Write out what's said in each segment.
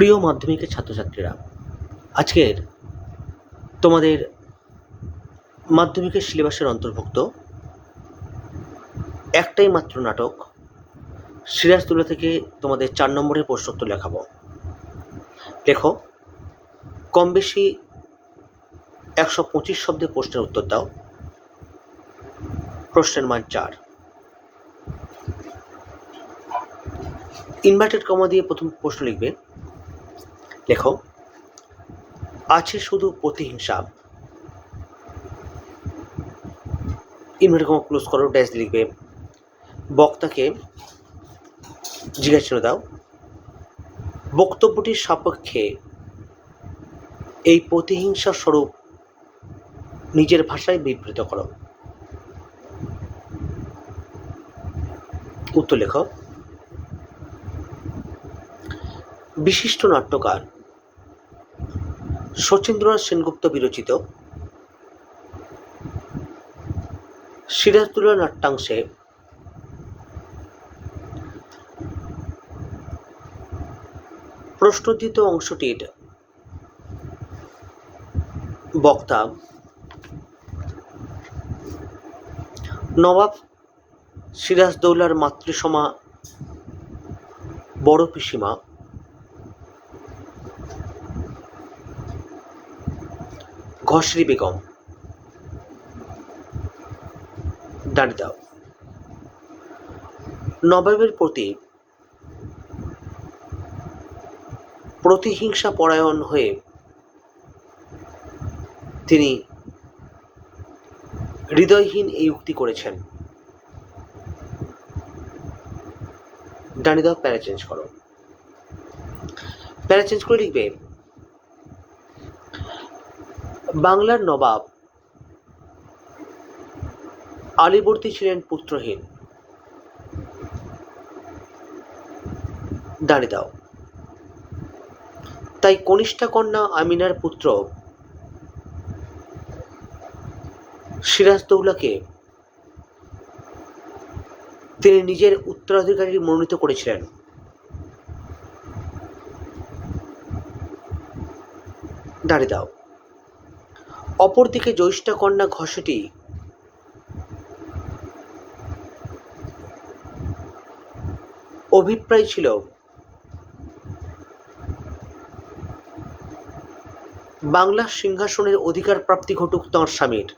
প্রিয় মাধ্যমিকের ছাত্রছাত্রীরা, আজকের তোমাদের মাধ্যমিকের সিলেবাসের অন্তর্ভুক্ত একটাই মাত্র নাটক সিরাজদৌল্লা থেকে তোমাদের চার নম্বরের প্রশ্নোত্তর লেখাবো। লেখো, কম বেশি একশো পঁচিশ শব্দের প্রশ্নের উত্তর দাও। প্রশ্নের মান চার। ইনভার্টেড কমা দিয়ে প্রথম প্রশ্ন লিখবে। লেখো আছে শুধু প্রতিহিংসা ইনভার্টেড কমা ক্লোজ করো, ড্যাশ লিখবে। বক্তাকে জিজ্ঞাসা দাও, বক্তব্যটির সাপেক্ষে এই প্রতিহিংসা স্বরূপ নিজের ভাষায় বিবৃত করো। উত্তর লেখ। বিশিষ্ট নাট্যকার শচীন্দ্রনাথ সেনগুপ্ত বিরচিত সিরাজদুল্লাহ নাট্যাংশে প্রশ্নোত্থিত অংশটির বক্তা নবাব সিরাজদৌলার মাতৃসমা বড় পিসিমা। ঘসরি বেগম। দাঁড়িয়ে দাও। নবাবের প্রতি প্রতিহিংসা পরায়ণ হয়ে তিনি হৃদয়হীন এই উক্তি করেছেন। ডানি দাও, প্যারা চেঞ্জ করো। প্যারা চেঞ্জ করে লিখবে বাংলার নবাব। আলীবর্তী ছিলেন পুত্রহীন। দাঁড়িয়ে দাও। তাই কনিষ্ঠা কন্যা আমিনার পুত্র সিরাজদৌলাকে তিনি নিজের উত্তরাধিকারী মনোনীত করেছিলেন। দাঁড়িয়ে দাও। অপরদিকে জ্যৈষ্ঠা কন্যা ঘষেটি অভিপ্রায় ছিল। বাংলা সিংহাসনের অধিকার প্রাপ্তি ঘটুক তাঁর স্বামীর।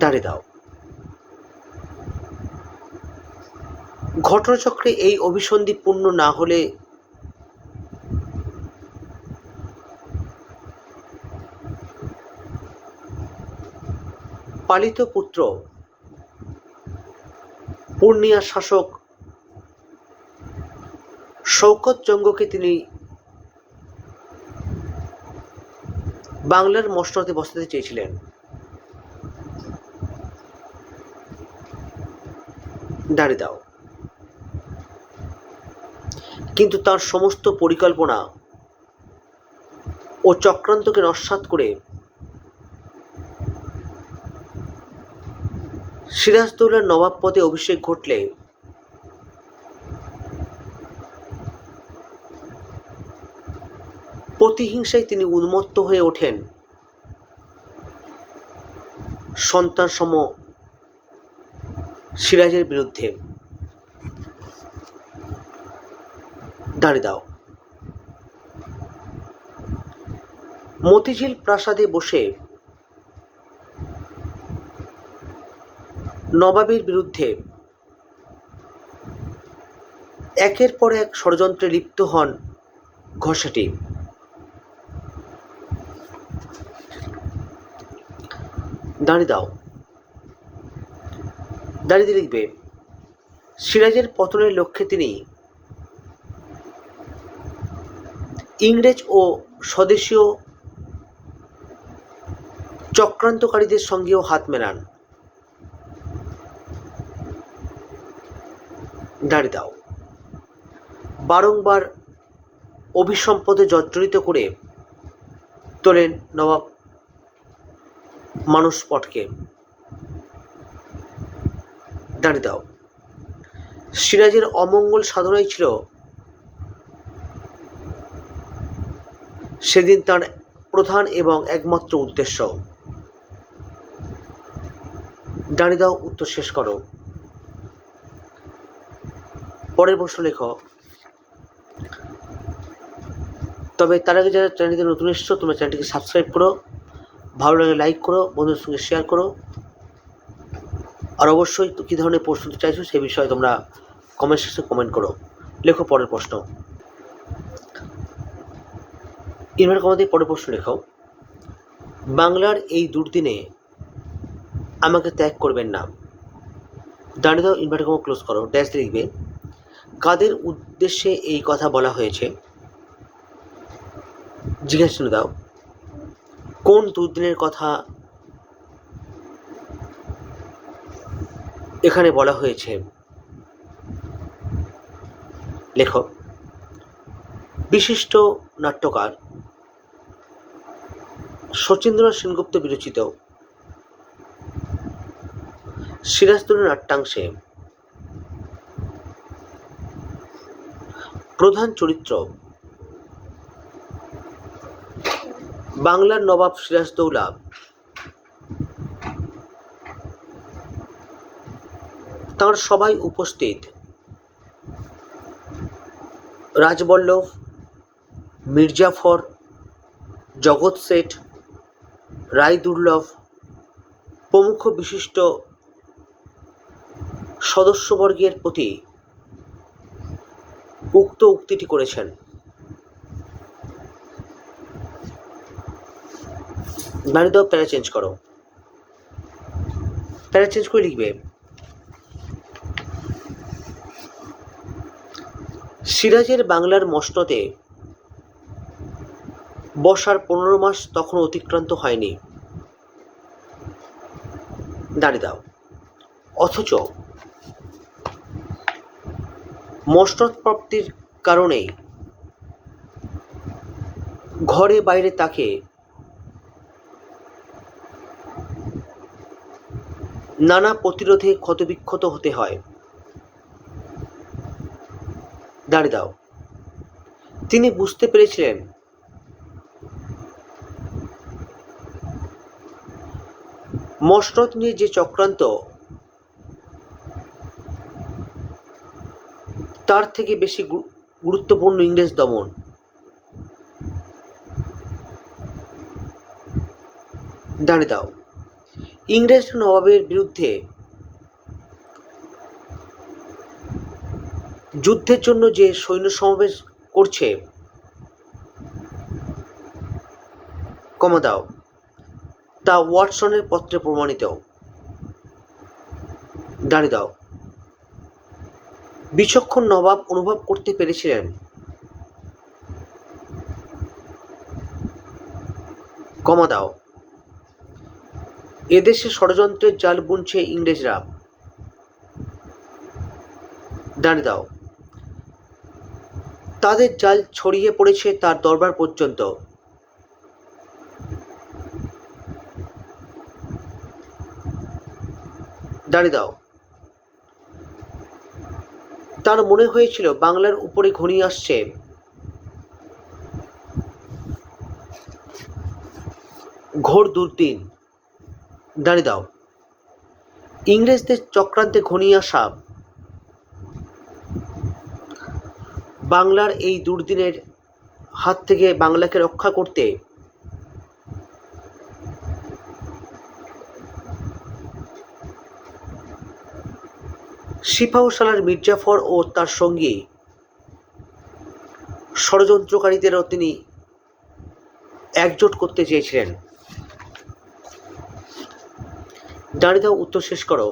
দাঁড়িয়ে দাও। ঘটনাচক্রে এই অভিসন্ধি পূর্ণ না হলে পালিত পুত্র, পূর্ণিয়া শাসক শৌকত জঙ্গকে তিনি বাংলার মসনদে বসাতে চেয়েছিলেন। দাঁড়িয়ে দাও। কিন্তু তার সমস্ত পরিকল্পনা ও চক্রান্তকে নস্বাত করে সিরাজদৌলার নবাব পদে অভিষেক ঘটলে প্রতিহিংসায় তিনি উন্মত্ত হয়ে ওঠেন। সন্তান সম সিরাজের বিরুদ্ধে। দাঁড়িয়ে দাও। মতিঝিল প্রাসাদে বসে নবাবের বিরুদ্ধে একের পর এক ষড়যন্ত্রে লিপ্ত হন ঘষাটি। দাঁড়িয়ে দাও। দাঁড়িয়ে লিখবে, সিরাজের পতনের লক্ষ্যে তিনি ইংরেজ ও স্বদেশীয় চক্রান্তকারীদের সঙ্গেও হাত মেলান। দাঁড়িয়ে দাও। বারংবার অভিসম্পদে জর্জরিত করে তোলেন নবাব মানুষ পটকে। দাঁড়িয়ে দাও। সিরাজের অমঙ্গল সাধনাই ছিল সেদিন তার প্রধান এবং একমাত্র উদ্দেশ্য। দাঁড়িয়ে দাও, উত্তর শেষ করো। পরের প্রশ্ন লেখো। তবে তার আগে যারা চ্যানেলটিতে নতুন এসছো, তোমরা চ্যানেলটিকে সাবস্ক্রাইব করো, ভালো লাগে লাইক করো, বন্ধুদের সঙ্গে শেয়ার করো। আর অবশ্যই কী ধরনের প্রশ্ন চাইছো সে বিষয়ে তোমরা কমেন্ট সেকশনে কমেন্ট করো। লেখো পরের প্রশ্ন। ইনভার্ট কমাতে পরের প্রশ্ন লেখো। বাংলার এই দুর্দিনে আমাকে ত্যাগ করবেন না। দাঁড়িয়ে দাও ইনভার্টার কমা ক্লোজ করো। ড্যাশ লিখবে। কাদের উদ্দেশ্যে এই কথা বলা হয়েছে? জিজ্ঞাসা দাও। কোন দুর্দিনের কথা এখানে বলা হয়েছে? লেখক, বিশিষ্ট নাট্যকার শচীন্দ্রনাথ সেনগুপ্ত বিরচিত সিরাজদৌল নাট্যাংশে প্রধান চরিত্র। বাংলার নবাব সিরাজদৌলা তাঁর সবাই উপস্থিত রাজবল্লভ, মির্জাফর, জগৎ শেঠ, রায় দুর্লভ, প্রমুখ বিশিষ্ট সদস্যবর্গের প্রতি উক্ত উক্তিটি করেছেন। দাঁড়িয়ে দাও, প্যারা চেঞ্জ করো। প্যারা চেঞ্জ করে লিখবে, সিরাজের বাংলার মসনদে বসার পনেরো মাস তখন অতিক্রান্ত হয়নি। দাঁড়িয়ে দাও। অথচ মসনদ প্রাপ্তির কারণেই ঘরে বাইরে তাকে নানা প্রতিরোধে ক্ষতবিক্ষত হতে হয়। দাঁড়িয়ে দাও। তিনি বুঝতে পেরেছিলেন মসনদ নিয়ে যে চক্রান্ত তার থেকে বেশি গুরুত্বপূর্ণ ইংরেজ দমন। দাঁড়িয়ে দাও। ইংরেজ নবাবের বিরুদ্ধে যুদ্ধের জন্য যে সৈন্য সমাবেশ করছে, কমা দাও। তা ওয়াটসনের পত্রে প্রমাণিত। দাঁড়িয়ে দাও। বিচক্ষণ নবাব অনুভব করতে পেরেছিলেন। কমা দাও। এদেশে ষড়যন্ত্রের জাল বুনছে ইংরেজরা। দাঁড়িয়ে দাও। তাদের জাল ছড়িয়ে পড়েছে তার দরবার পর্যন্ত। দাঁড়িয়ে দাও। তার মনে হয়েছিল বাংলার উপরে ঘনিয়ে আসছে। ঘোর দুর্দিন। দাঁড়িয়ে দাও। ইংরেজদের চক্রান্তে ঘনিয়ে আসা। বাংলার এই দুর্দিনের হাত থেকে বাংলাকে রক্ষা করতে সিপাহসালার মির্জাফর ও তার সঙ্গে ষড়যন্ত্রকারীদেরও তিনি একজোট করতে চেয়েছিলেন। দাঁড়িয়ে দাও, উত্তর শেষ করো।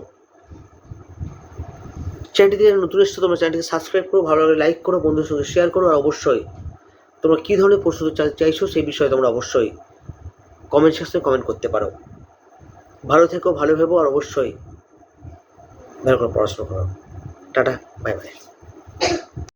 চ্যানেলটিতে যারা নতুন এসছো, তোমরা চ্যানেলটিকে সাবস্ক্রাইব করো, ভালো লাগলে লাইক করো বন্ধুর সঙ্গে শেয়ার করো, আর অবশ্যই তোমরা কী ধরনের প্রশ্ন চাইছো সেই বিষয়ে তোমরা অবশ্যই কমেন্ট সেকশনে কমেন্ট করতে পারো। ভালো থেকো, ভালো ভেবো, আর অবশ্যই ভালো করে পড়াশোনা করো টাটা বাই বাই